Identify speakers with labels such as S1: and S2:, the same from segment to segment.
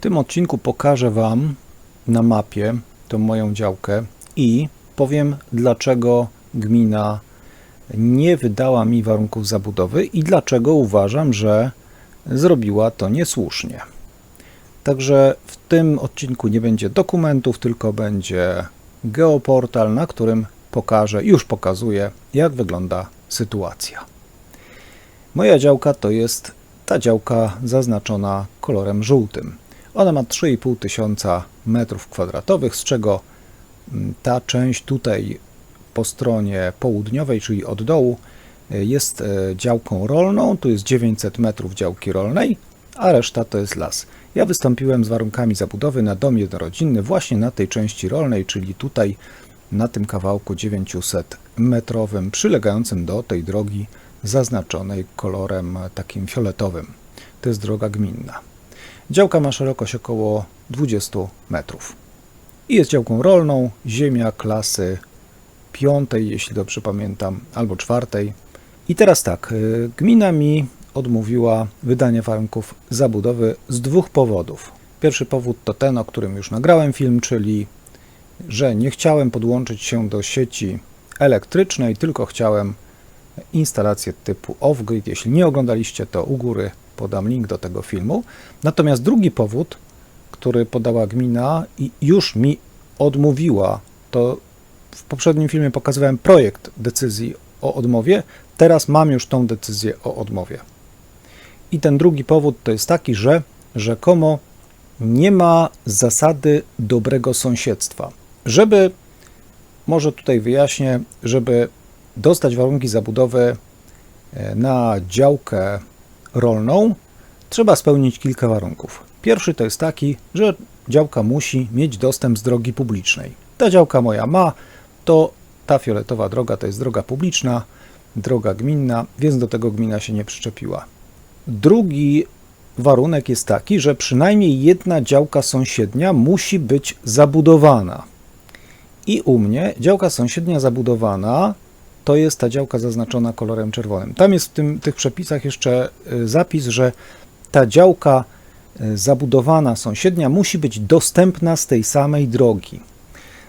S1: W tym odcinku pokażę Wam na mapie tą moją działkę i powiem, dlaczego gmina nie wydała mi warunków zabudowy i dlaczego uważam, że zrobiła to niesłusznie. Także w tym odcinku nie będzie dokumentów, tylko będzie geoportal, na którym pokażę, już pokazuję, jak wygląda sytuacja. Moja działka to jest ta działka zaznaczona kolorem żółtym. Ona ma 3,5 tysiąca metrów kwadratowych, z czego mm, ta część tutaj po stronie południowej, czyli od dołu, y, jest e, działką rolną. Tu jest 900 metrów działki rolnej, a reszta to jest las. Ja wystąpiłem z warunkami zabudowy na dom jednorodzinny właśnie na tej części rolnej, czyli tutaj na tym kawałku 900 metrowym, przylegającym do tej drogi zaznaczonej kolorem takim fioletowym. To jest droga gminna. Działka ma szerokość około 20 metrów. I jest działką rolną, ziemia klasy piątej, jeśli dobrze pamiętam, albo czwartej. I teraz tak, y, gmina mi odmówiła wydania warunków zabudowy z dwóch powodów. Pierwszy powód to ten, o którym już nagrałem film, czyli że nie chciałem podłączyć się do sieci elektrycznej, tylko chciałem instalację typu off-grid. Jeśli nie oglądaliście, to u góry podam link do tego filmu. Natomiast drugi powód, który podała gmina i już mi odmówiła, to w poprzednim filmie pokazywałem projekt decyzji o odmowie, teraz mam już tą decyzję o odmowie. I ten drugi powód to jest taki, że rzekomo nie ma zasady dobrego sąsiedztwa. Żeby, może tutaj wyjaśnię, żeby dostać warunki zabudowy e, na działkę rolną, trzeba spełnić kilka warunków. Pierwszy to jest taki, że działka musi mieć dostęp z drogi publicznej. Ta działka moja ma, to ta fioletowa droga to jest droga publiczna, droga gminna, więc do tego gmina się nie przyczepiła. Drugi warunek jest taki, że przynajmniej jedna działka sąsiednia musi być zabudowana. I u mnie działka sąsiednia zabudowana to jest ta działka zaznaczona kolorem czerwonym. Tam jest w tym, tych przepisach jeszcze y, zapis, że ta działka y, zabudowana sąsiednia musi być dostępna z tej samej drogi.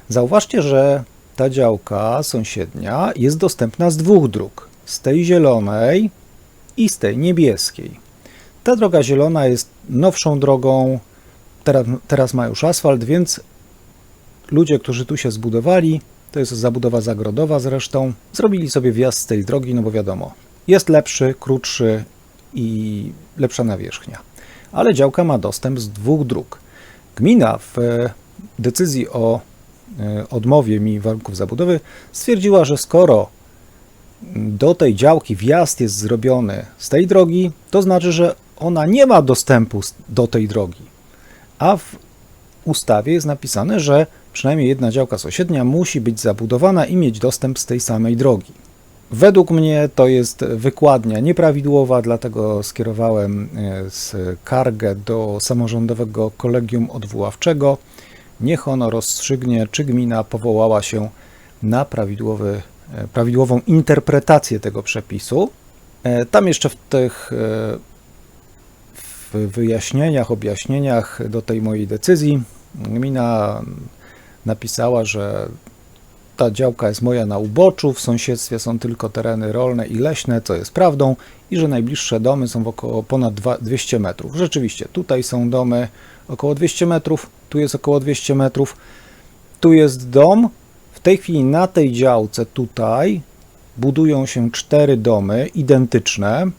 S1: Zauważcie, że ta działka sąsiednia jest dostępna z dwóch dróg: z tej zielonej i z tej niebieskiej. Ta droga zielona jest nowszą drogą, teraz, teraz ma już asfalt, więc ludzie, którzy tu się zbudowali, to jest zabudowa zagrodowa zresztą, zrobili sobie wjazd z tej drogi, no bo wiadomo, jest lepszy, krótszy i lepsza nawierzchnia. Ale działka ma dostęp z dwóch dróg. Gmina w e, decyzji o e, odmowie mi warunków zabudowy stwierdziła, że skoro do tej działki wjazd jest zrobiony z tej drogi, to znaczy, że ona nie ma dostępu do tej drogi. A w ustawie jest napisane, że przynajmniej jedna działka sąsiednia musi być zabudowana i mieć dostęp z tej samej drogi. Według mnie to jest wykładnia nieprawidłowa, dlatego skierowałem skargę do samorządowego kolegium odwoławczego. Niech ono rozstrzygnie, czy gmina powołała się na prawidłowy, e, prawidłową interpretację tego przepisu. E, tam jeszcze w tych e, w wyjaśnieniach, objaśnieniach do tej mojej decyzji gmina napisała, że ta działka jest moja na uboczu, w sąsiedztwie są tylko tereny rolne i leśne, co jest prawdą, i że najbliższe domy są w około ponad 200 metrów. Rzeczywiście, tutaj są domy około 200 metrów, tu jest około 200 metrów, tu jest dom. W tej chwili na tej działce tutaj budują się cztery domy identyczne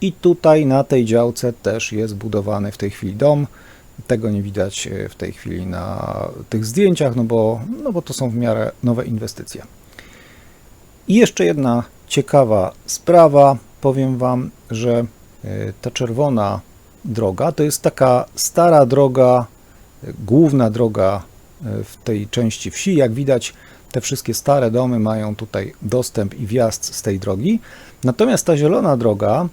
S1: i tutaj na tej działce też jest budowany w tej chwili dom. Tego nie widać e, w tej chwili na tych zdjęciach, no bo, no bo to są w miarę nowe inwestycje. I jeszcze jedna ciekawa sprawa. Powiem Wam, że e, ta czerwona droga to jest taka stara droga, e, główna droga w tej części wsi. Jak widać, te wszystkie stare domy mają tutaj dostęp i wjazd z tej drogi. Natomiast ta zielona droga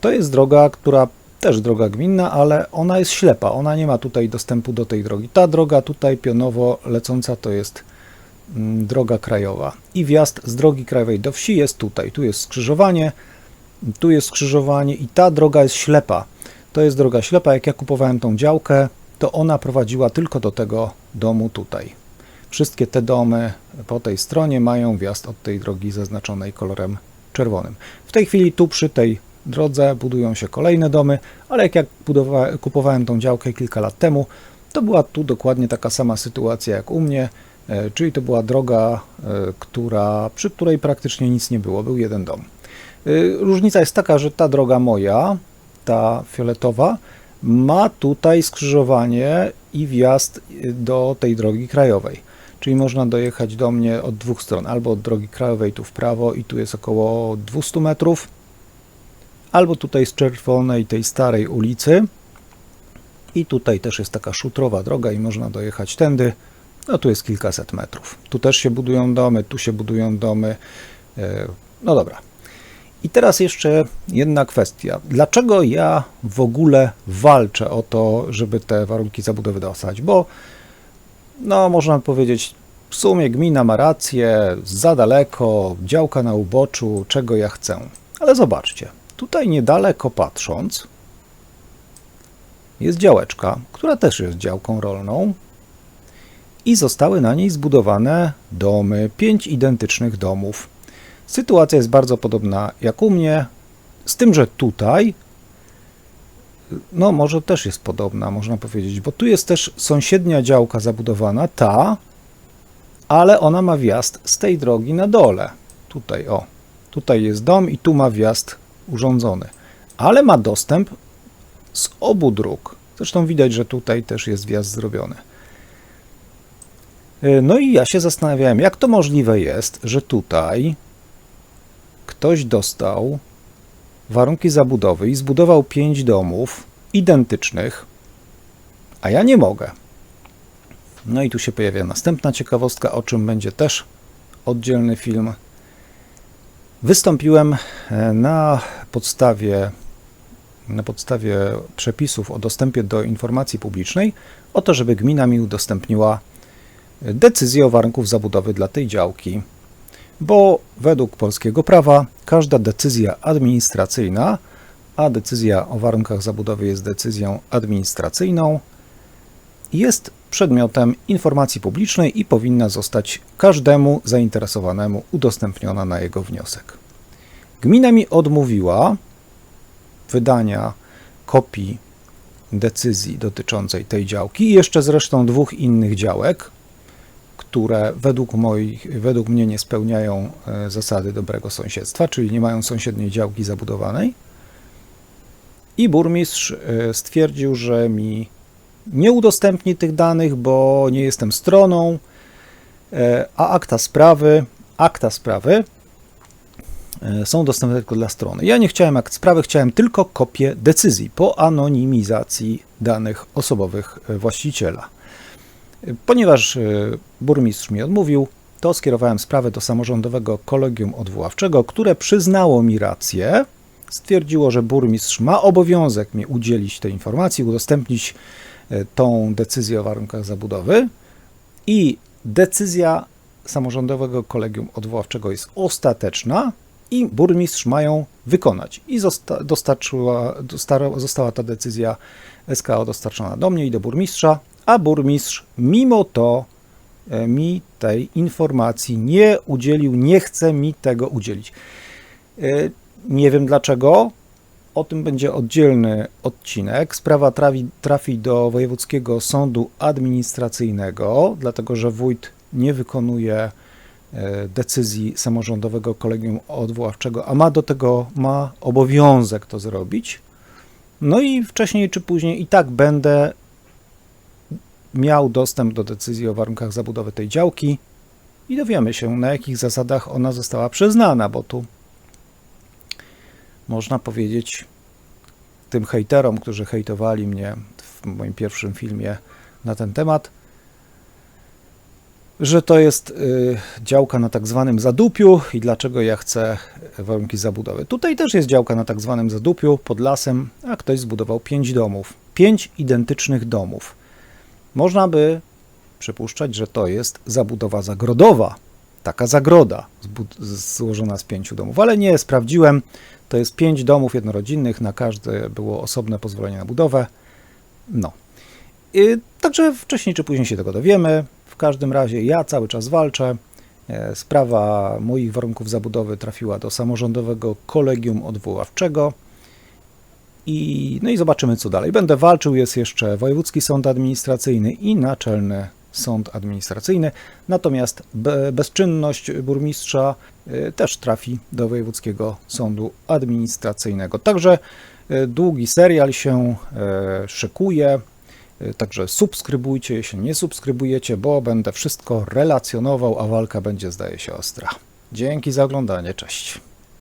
S1: to jest droga, która też droga gminna, ale ona jest ślepa, ona nie ma tutaj dostępu do tej drogi. Ta droga tutaj pionowo lecąca to jest mm, droga krajowa i wjazd z drogi krajowej do wsi jest tutaj. Tu jest skrzyżowanie, tu jest skrzyżowanie i ta droga jest ślepa. To jest droga ślepa. Jak ja kupowałem tą działkę, to ona prowadziła tylko do tego domu tutaj. Wszystkie te domy po tej stronie mają wjazd od tej drogi zaznaczonej kolorem czerwonym. W tej chwili tu przy tej drodze budują się kolejne domy, ale jak kupowałem tą działkę kilka lat temu, to była tu dokładnie taka sama sytuacja jak u mnie, e, czyli to była droga, e, która, przy której praktycznie nic nie było, był jeden dom. E, Różnica jest taka, że ta droga moja, ta fioletowa, ma tutaj skrzyżowanie i wjazd do tej drogi krajowej. Czyli można dojechać do mnie od dwóch stron, albo od drogi krajowej tu w prawo i tu jest około 200 metrów, albo tutaj z czerwonej tej starej ulicy i tutaj też jest taka szutrowa droga i można dojechać tędy. No tu jest kilkaset metrów. Tu też się budują domy, tu się budują domy. E, No dobra. I teraz jeszcze jedna kwestia. Dlaczego ja w ogóle walczę o to, żeby te warunki zabudowy dostać? Bo no można powiedzieć, w sumie gmina ma rację, za daleko, działka na uboczu, czego ja chcę. Ale zobaczcie, tutaj niedaleko patrząc, jest działeczka, która też jest działką rolną i zostały na niej zbudowane domy, pięć identycznych domów. Sytuacja jest bardzo podobna jak u mnie, z tym, że tutaj no może też jest podobna, można powiedzieć, bo tu jest też sąsiednia działka zabudowana, ta, ale ona ma wjazd z tej drogi na dole. Tutaj, o, tutaj jest dom i tu ma wjazd urządzony, ale ma dostęp z obu dróg. Zresztą widać, że tutaj też jest wjazd zrobiony. Y, No i ja się zastanawiałem, jak to możliwe jest, że tutaj ktoś dostał warunki zabudowy i zbudował pięć domów identycznych, a ja nie mogę. No i tu się pojawia następna ciekawostka, o czym będzie też oddzielny film. Wystąpiłem e, na podstawie, na podstawie przepisów o dostępie do informacji publicznej o to, żeby gmina mi udostępniła decyzję o warunków zabudowy dla tej działki. Bo według polskiego prawa każda decyzja administracyjna, a decyzja o warunkach zabudowy jest decyzją administracyjną, jest przedmiotem informacji publicznej i powinna zostać każdemu zainteresowanemu udostępniona na jego wniosek. Gmina mi odmówiła wydania kopii decyzji dotyczącej tej działki i jeszcze zresztą dwóch innych działek, które według, moich, według mnie nie spełniają e, zasady dobrego sąsiedztwa, czyli nie mają sąsiedniej działki zabudowanej. I burmistrz e, stwierdził, że mi nie udostępni tych danych, bo nie jestem stroną, e, a akta sprawy, akta sprawy e, są dostępne tylko dla strony. Ja nie chciałem akt sprawy, chciałem tylko kopię decyzji po anonimizacji danych osobowych e, właściciela. Ponieważ burmistrz mi odmówił, to skierowałem sprawę do samorządowego kolegium odwoławczego, które przyznało mi rację. Stwierdziło, że burmistrz ma obowiązek mi udzielić tej informacji, udostępnić tą decyzję o warunkach zabudowy i decyzja samorządowego kolegium odwoławczego jest ostateczna i burmistrz ma ją wykonać. I dostarczyła, została ta decyzja SKO dostarczona do mnie i do burmistrza, a burmistrz mimo to e, mi tej informacji nie udzielił, nie chce mi tego udzielić. E, Nie wiem dlaczego. O tym będzie oddzielny odcinek. Sprawa trafi, trafi do Wojewódzkiego Sądu Administracyjnego, dlatego że wójt nie wykonuje e, decyzji samorządowego kolegium odwoławczego, a ma do tego ma obowiązek to zrobić. No i wcześniej czy później i tak będę miał dostęp do decyzji o warunkach zabudowy tej działki i dowiemy się, na jakich zasadach ona została przyznana, bo tu można powiedzieć tym hejterom, którzy hejtowali mnie w moim pierwszym filmie na ten temat, że to jest y, działka na tak zwanym zadupiu i dlaczego ja chcę warunki zabudowy. Tutaj też jest działka na tak zwanym zadupiu pod lasem, a ktoś zbudował pięć domów. Pięć identycznych domów. Można by przypuszczać, że to jest zabudowa zagrodowa, taka zagroda złożona z pięciu domów, ale nie sprawdziłem. To jest pięć domów jednorodzinnych, na każde było osobne pozwolenie na budowę. No. I, także wcześniej czy później się tego dowiemy. W każdym razie ja cały czas walczę. E, Sprawa moich warunków zabudowy trafiła do samorządowego kolegium odwoławczego. I, no i zobaczymy, co dalej. Będę walczył, jest jeszcze Wojewódzki Sąd Administracyjny i Naczelny Sąd Administracyjny. Natomiast be, bezczynność burmistrza y, też trafi do Wojewódzkiego Sądu Administracyjnego. Także y, długi serial się y, szykuje. Także subskrybujcie, jeśli nie subskrybujecie, bo będę wszystko relacjonował, a walka będzie, zdaje się, ostra. Dzięki za oglądanie, cześć.